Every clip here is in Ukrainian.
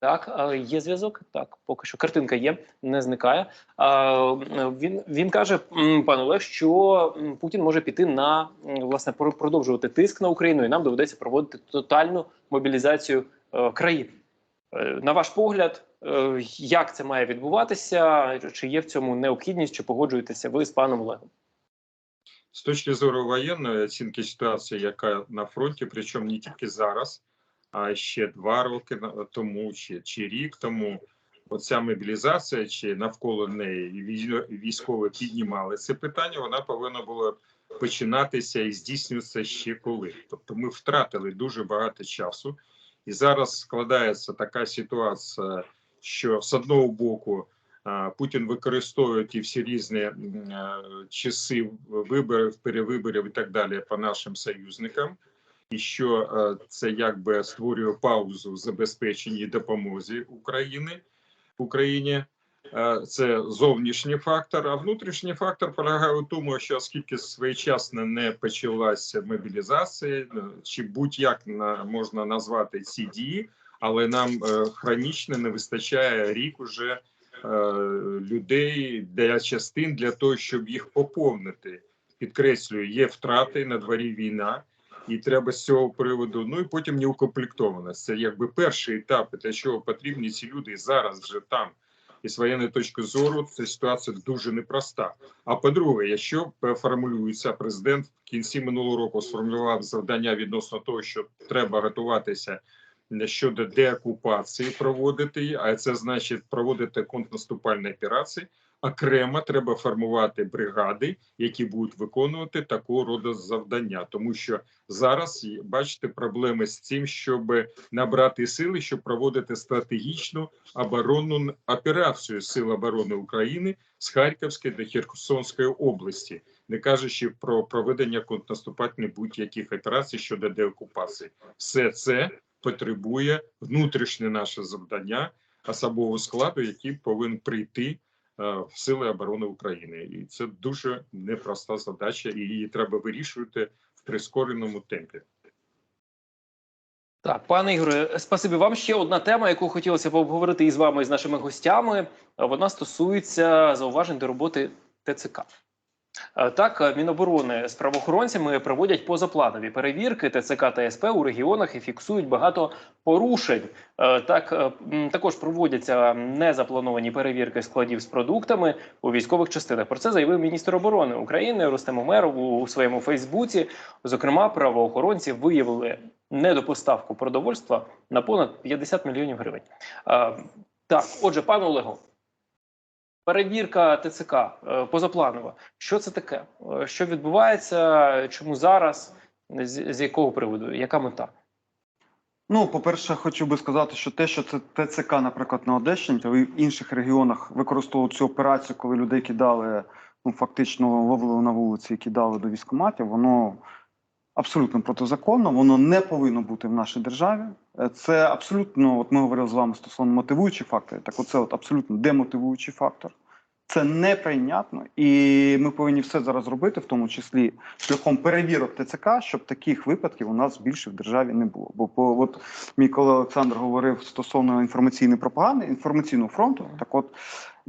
Так, є зв'язок. Так, поки що картинка є, не зникає. Він він каже, м, пан Олег, що Путін може піти на власне про- продовжувати тиск на Україну, і нам доведеться проводити тотальну мобілізацію е, країни. Е, На ваш погляд, е, як це має відбуватися? Чи є в цьому необхідність? Чи погоджуєтеся ви з паном Олегом? З точки зору воєнної оцінки ситуації, яка на фронті, причому не тільки зараз, а ще два роки тому, чи, чи рік тому, оця мобілізація, чи навколо неї вій- військові піднімали це питання, вона повинна була починатися і здійснюватися ще коли. Тобто ми втратили дуже багато часу, і зараз складається така ситуація, що з одного боку. Путін використовує ті всі різні часи виборів, перевиборів і так далі по нашим союзникам, і що е, це якби створює паузу в забезпеченні допомозі України Україні. Е, Це зовнішній фактор, а внутрішній фактор полягає у тому, що оскільки своєчасно не почалася мобілізація, е, чи будь-як на- можна назвати ці дії, але нам е, хронічно не вистачає рік уже людей для частин для того, щоб їх поповнити. Підкреслюю, є втрати на дворі війна, і треба з цього приводу. Ну і потім неукомплектованість. Це якби перший етап, для чого потрібні ці люди зараз вже там. І з воєнної точки зору ця ситуація дуже непроста. А по-друге, якщо формулюється президент в кінці минулого року сформулював завдання відносно того, що треба готуватися щодо деокупації проводити, а це значить проводити контрнаступальні операції. Окремо треба формувати бригади, які будуть виконувати такого роду завдання, тому що зараз бачите проблеми з цим, щоб набрати сили, щоб проводити стратегічну оборонну операцію Сил оборони України з Харківської до Херсонської області, не кажучи про проведення контрнаступальних будь-яких операцій щодо деокупації. Все це потребує внутрішнє наше завдання особового складу, який повинен прийти в сили оборони України, і це дуже непроста задача, і її треба вирішувати в прискореному темпі. Так, пане Ігоре, спасибі вам. Ще одна тема, яку хотілося б обговорити із вами і з нашими гостями. е, Вона стосується зауважень до роботи ТЦК. Е, Так, е, Міноборони з правоохоронцями проводять позапланові перевірки ТЦК та СП у регіонах і фіксують багато порушень. Е, Так також проводяться незаплановані перевірки складів з продуктами у військових частинах. Про це заявив міністр оборони України Рустем Умеров у своєму Фейсбуці. Зокрема, правоохоронці виявили недопоставку продовольства на понад 50 мільйонів гривень. Так, отже, пане Олего, перевірка ТЦК е, позапланова. Що це таке? Е, Що відбувається? Чому зараз? З, з якого приводу? Яка мета? Ну, по-перше, хочу би сказати, що те, що це ТЦК, наприклад, на Одещині та в інших регіонах використовували цю операцію, коли людей кидали, ну фактично ловили на вулиці і кидали до військкоматів, воно абсолютно протизаконно, воно не повинно бути в нашій державі. Е, Це абсолютно, от ми говорили з вами стосовно мотивуючих факторів, так оце от абсолютно демотивуючий фактор. Це неприйнятно, і ми повинні все зараз робити, в тому числі шляхом перевірок ТЦК, щоб таких випадків у нас більше в державі не було. Бо по от мій колега Олександр говорив стосовно інформаційної пропаганди, інформаційного фронту. Так, от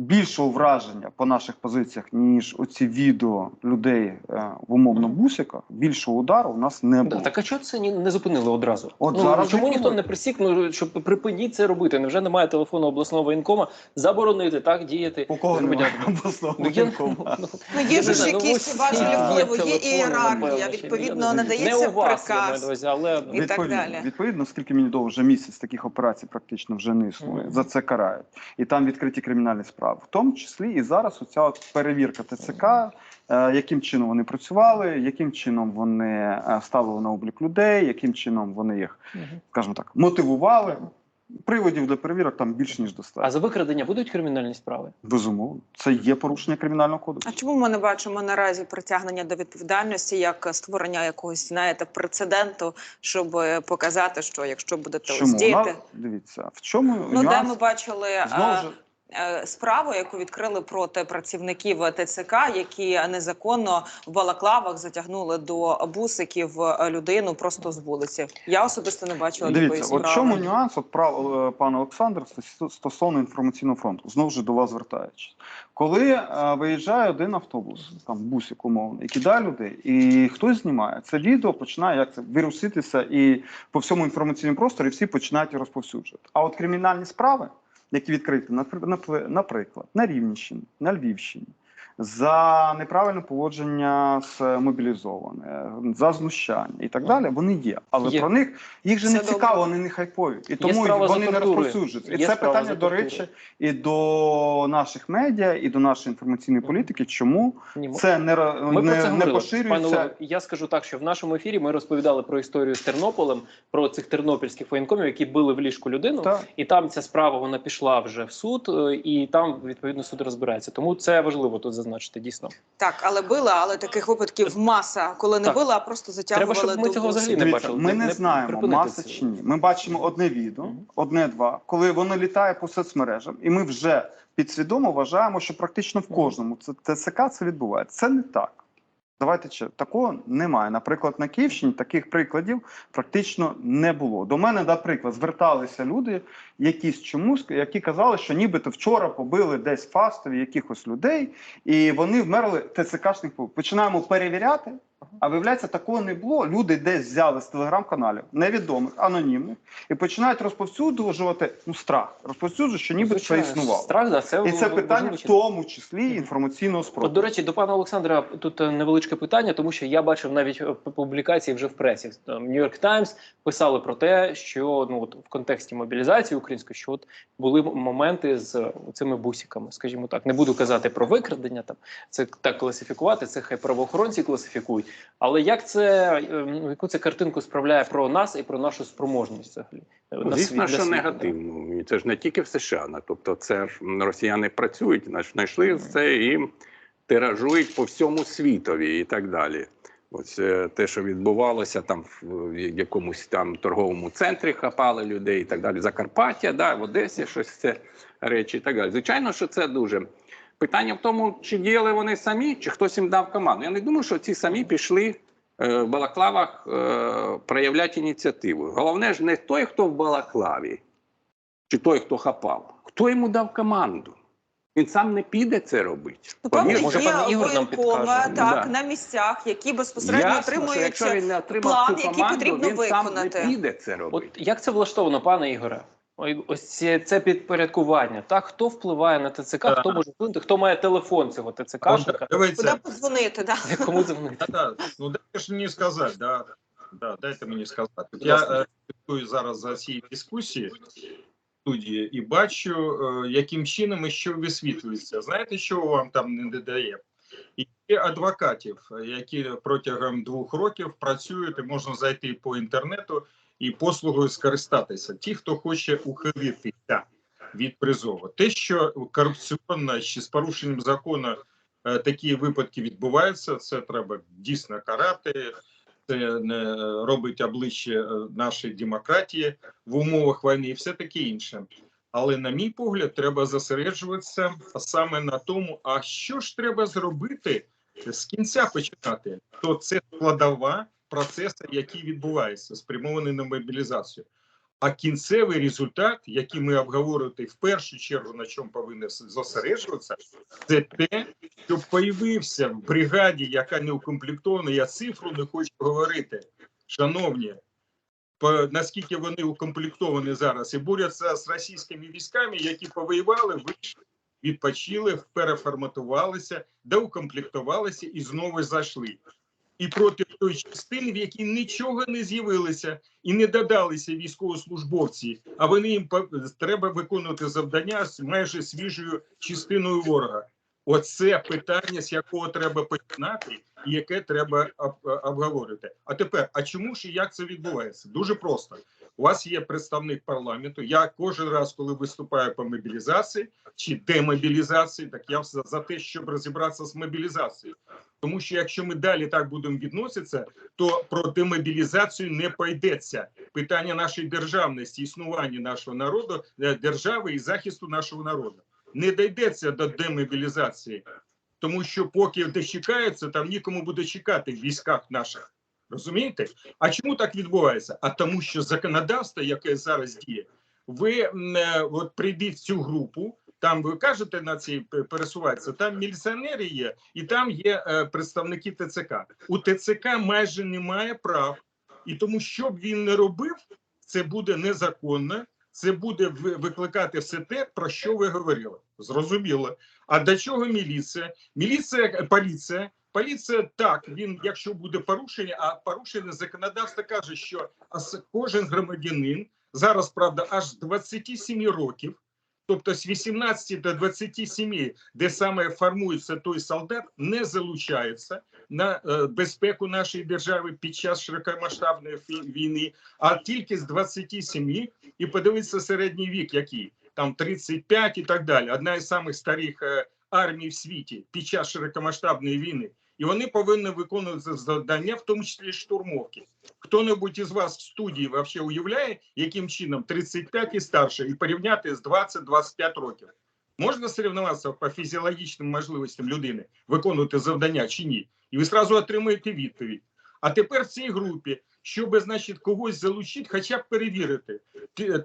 більшого враження по наших позиціях, ніж оці відео людей е, в умовно бусиках, більшого удару у нас не Да, було. так а чого це ні- не зупинили одразу? От ну, зараз чому зупинили. ніхто не присік, ну, щоб припиніть це робити? Невже немає телефону обласного воєнкома заборонити так діяти У кого громадянам? немає обласного Ну, я- воєнкома? ну, Ну, є ж ну, якісь важелі впливу, є ієрархія, відповідно, надається не у вас, я маю приказ. але І так далі. відповідно, скільки мені довго вже місяць таких операцій практично вже не існує. Мгм. За це карають. І там відкриті кримінальні справи. В тому числі і зараз оця от перевірка ТЦК, е, яким чином вони працювали, яким чином вони е, ставили на облік людей, яким чином вони їх, скажімо так, мотивували. Приводів для перевірок там більш ніж а достатньо. за викрадення будуть кримінальні справи? Безумовно, це є порушення кримінального кодексу. А чому ми не бачимо наразі притягнення до відповідальності як створення якогось знаєте прецеденту, щоб показати, що якщо будете ось Чому діяти, Вона- дивіться в чому ну де ми бачили Знову ж е, справу, яку відкрили проти працівників ТЦК, які незаконно в балаклавах затягнули до бусиків е, людину просто з вулиці. Я особисто не бачила такої Дивіться, от справи. в чому нюанс, от прав, е, пане Олександр, стосовно інформаційного фронту, знову ж до вас звертаючись. Коли е, виїжджає один автобус, там бусик умовний, і кидає людей, і хтось знімає це відео, починає як це віруситися, і по всьому інформаційному просторі всі починають розповсюджувати. А от кримінальні справи, які відкриті, напри- напри- наприклад, на Рівненщині, на Львівщині. За неправильне поводження з мобілізоване, за знущання і так далі, вони є. Але Є. про них їх же Це не добре. цікаво, вони не хайпові. І тому вони не розповсюджуються. І Є це питання, до речі, і до наших медіа, і до нашої інформаційної політики. Чому Ні, це не, Ми не, це не говорили. Пане поширюється? Я скажу так, що в нашому ефірі ми розповідали про історію з Тернополем, про цих тернопільських воєнкомів, які били в ліжку людину. Так. І там ця справа вона пішла вже в суд, е, і там відповідно суд розбирається. Тому це важливо тут зазначити дійсно. Так, але била, але таких випадків маса, коли не Так. била, а просто затягували Треба, щоб ми до цього взагалі не бачили. ми Не- не, знаємо, маса це. чи ні. Ми бачимо одне відео, одне-два, коли воно літає по соцмережам, і ми вже підсвідомо вважаємо, що практично в кожному це ТСК це відбувається. Це не так. Давайте ще такого немає. Наприклад, на Київщині таких прикладів практично не було. До мене, наприклад, зверталися люди, якісь чомусь, які казали, що нібито вчора побили десь Фастові якихось людей, і вони вмерли ТЦКшних. Починаємо перевіряти. А виявляється, такого не було. Люди десь взяли з телеграм-каналів невідомих, анонімних, і починають розповсюджувати ну страх, розповсюджують, що ніби це існувало. Страх, да, це І це питання в тому числі інформаційного От, до речі, до пана Олександра тут е, невеличке питання, тому що я бачив навіть е, публікації вже в пресі. Нью-Йорк Таймс писали про те, що ну от в контексті мобілізації української, що от були моменти з е, цими бусиками, скажімо так. Не буду казати про викрадення, там це так класифікувати, це хай правоохоронці класифікують. Але як це е, ну, яку це картинку справляє про нас і про нашу спроможність взагалі? е, на Звісно, світ- що негативно. І це ж не тільки в США. Тобто, це ж росіяни працюють, знайшли це і тиражують по всьому світові і так далі. Ось е, те, що відбувалося там в якомусь там торговому центрі, хапали людей і так далі. Закарпаття, да, в Одесі щось це речі і так далі. Звичайно, що це дуже. Питання в тому, чи діяли вони самі, чи хтось їм дав команду. Я не думаю, що ці самі пішли е, в Балаклавах е, проявляти ініціативу. Головне ж не той, хто в Балаклаві, чи той, хто хапав. Хто йому дав команду? Він сам не піде це робити. Ну, Повірте. Може, є пан Ігор нам підкаже? так, Да. на місцях, які безпосередньо Ясно, що отримують якщо він не отримав план, цю який потрібно він сам виконати. не піде це От як це влаштовано, пане Ігоре? Ой, Ось це, це підпорядкування. Так, хто впливає на ТЦК, хто може вплинути, хто має телефон цього ТЦКшника, Куди подзвонити? Да? кому дзвонити? Да, да. Ну дайте ж мені сказати, да, да, дайте мені сказати. От Я е, слідкую зараз за цією дискусією в студії і бачу, е, яким чином і що висвітлюється. Знаєте, що вам там не додає? І Є адвокатів, які протягом двох років працюють, і можна зайти по інтернету і послугою скористатися. Ті, хто хоче ухилитися від призову. Те, що корупційно чи з порушенням закону е, такі випадки відбуваються, це треба дійсно карати. Це не робить обличчя е, нашої демократії в умовах війни і все таке інше. Але, на мій погляд, треба зосереджуватися саме на тому, а що ж треба зробити з кінця починати. То це складова процесу, який відбувається, спрямований на мобілізацію. А кінцевий результат, який ми обговорювати в першу чергу, на чому повинні зосереджуватися, це те, щоб появився в бригаді, яка не укомплектована. Я цифру не хочу говорити, шановні. По, наскільки вони укомплектовані зараз і борються з російськими військами, які повоювали, вийшли, відпочили, переформатувалися, доукомплектувалися і знову зайшли. І проти той частини, в якій нічого не з'явилося і не додалися військовослужбовці, а вони їм треба виконувати завдання з майже свіжою частиною ворога. Оце питання, з якого треба починати, і яке треба обговорювати. обговорити. А тепер, а чому ж і як це відбувається? Дуже просто. У вас є представник парламенту. Я кожен раз, коли виступаю по мобілізації чи демобілізації, так я за, за те, щоб розібратися з мобілізацією. Тому що якщо ми далі так будемо відноситися, то про демобілізацію не пойдеться. Питання нашої державності, існування нашого народу, е, держави і захисту нашого народу. не дійдеться до демобілізації, тому що поки дочекаються, там нікому буде чекати в військах наших. Розумієте? А чому так відбувається? А тому, що законодавство, яке зараз діє, ви е, от прийдіть в цю групу. Там ви кажете на цій пересуватися, там міліціонери є, і там є е, представники ТЦК. У ТЦК майже немає прав, і тому, що б він не робив, це буде незаконно, це буде викликати все те, про що ви говорили. Зрозуміло. А до чого міліція? Міліція, поліція. Поліція так, він, якщо буде порушення, а порушення законодавство каже, що кожен громадянин зараз, правда, аж з 27 років, тобто з 18 до 27, де саме формується той солдат, не залучається на е, безпеку нашої держави під час широкомасштабної війни, а тільки з 27 і подивитися середній вік, який там 35 і так далі. Одна із самих старих е, армій в світі під час широкомасштабної війни. І вони повинні виконувати завдання, в тому числі штурмовки. Хто-небудь із вас в студії вообще уявляє, яким чином 35 і старше, і порівняти з 20-25 років? Можна соревнуватися по фізіологічним можливостям людини, виконувати завдання чи ні? І ви зразу отримаєте відповідь. А тепер в цій групі, щоб, значить, когось залучити, хоча б перевірити.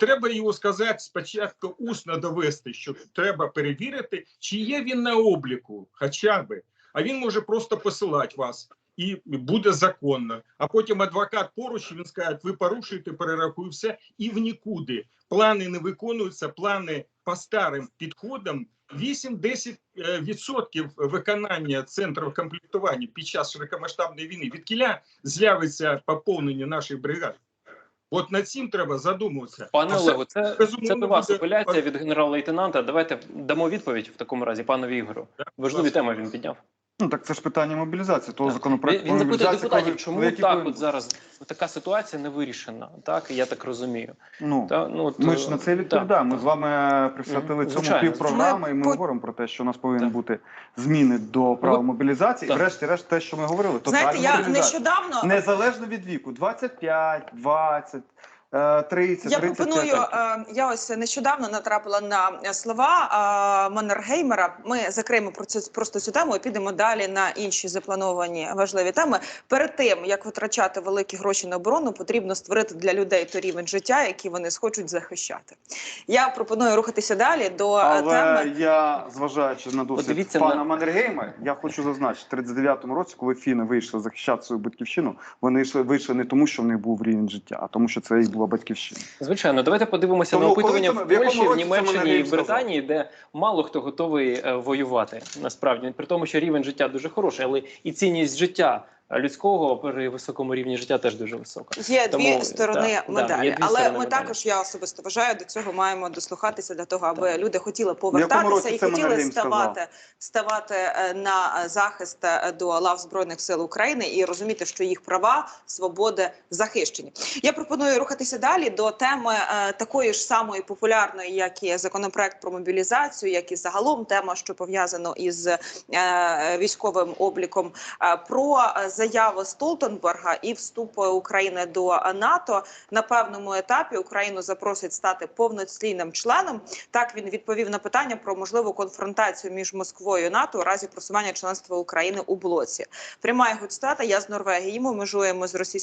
Треба його сказати спочатку усно довести, що треба перевірити, чи є він на обліку, хоча би. А він може просто посилати вас. І буде законно. А потім адвокат поруч він скаже, ви порушуєте, перерахуй все, і в нікуди. Плани не виконуються, плани по старим підходам 8-10 е, відсотків виконання центрів комплектування під час широкомасштабної війни. Від кіля з'явиться поповнення нашої бригади. От над цим треба задумуватися. Пане Олегу, це, це до вас апеляція від генерал-лейтенанта. Давайте дамо відповідь в такому разі панові Ігору. Важливі теми він підняв. Ну так це ж питання мобілізації, того законопроекту. Він, він запитує депутатів, коли- чому так повинен от зараз така ситуація не вирішена. Так, я так розумію. Ну, Та, ну, от, Ми ж на це е, відповідаємо. Ми так, з вами присвятили цьому Звичайно. півпрограми, і ми по- говоримо про те, що у нас повинні Так. бути зміни до права Ну, мобілізації. так. І врешті-решт, те, що ми говорили, Знаєте, я нещодавно Незалежно від віку, 25, 20, е, 30, Я 35 пропоную. е, Я ось нещодавно натрапила на е, слова е, Маннергеймера. Ми закриємо про цю просто цю тему і підемо далі на інші заплановані важливі теми. Перед тим як витрачати великі гроші на оборону, потрібно створити для людей той рівень життя, який вони схочуть захищати. Я пропоную рухатися далі до е, Але теми. я, зважаючи на досвід Подивіться пана на- Маннергейма, я хочу зазначити, в 39-му році, коли фіни вийшли захищати свою батьківщину, вони йшли, вийшли не тому, що в них був рівень життя, а тому, що це їх була батьківщина. Звичайно, давайте подивимося Тому на опитування в Польщі, в в Німеччині і в? Британії, де мало хто готовий е, воювати. Насправді, при тому, що рівень життя дуже хороший, але і цінність життя людського при високому рівні життя теж дуже висока. Є Тому, дві сторони да, медалі, є дві але сторони ми медалі. також, я особисто вважаю, до цього маємо дослухатися для того, аби Так. люди хотіли повертатися і хотіли ставати, ставати е, на захист е, до лав збройних сил України і розуміти, що їх права, свободи захищені. Я пропоную рухатися далі до теми е, такої ж самої популярної, як і законопроект про мобілізацію, як і загалом тема, що пов'язано із військовим обліком, про заяву Столтенберга і вступ України до НАТО. На певному етапі Україну запросять стати повноцінним членом. Так він відповів на питання про можливу конфронтацію між Москвою і НАТО у разі просування членства України у блоці. Пряма його цитата. Я з Норвегії. Ми межуємо з Російською